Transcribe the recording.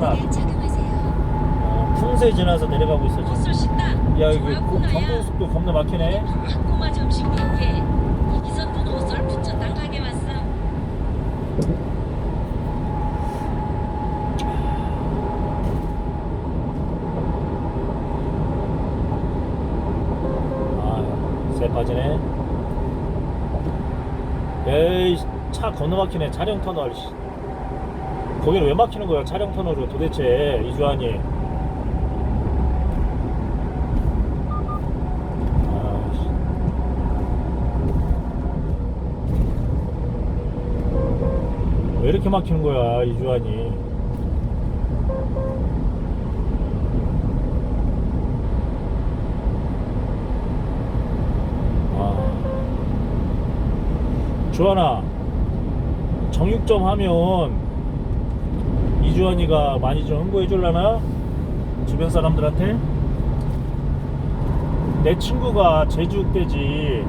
천안. 어, 풍세 지나서 내려가고 있어 지금 야 이거 조합구나야. 경부고속도 겁나 막히네 꼬마 점심 뷔페 이기선 돈 옷을 붙여 나가게 왔어 아새 빠지네 에이 차 건너 막히네 차량 터널 씨. 거기는 왜 막히는 거야 차량 터널로 도대체 이주환이 아이씨. 왜 이렇게 막히는 거야 이주환이 아. 주환아 정육점 하면 이주환이가 많이 좀 홍보해 줄라나? 주변 사람들한테? 내 친구가 제주돼지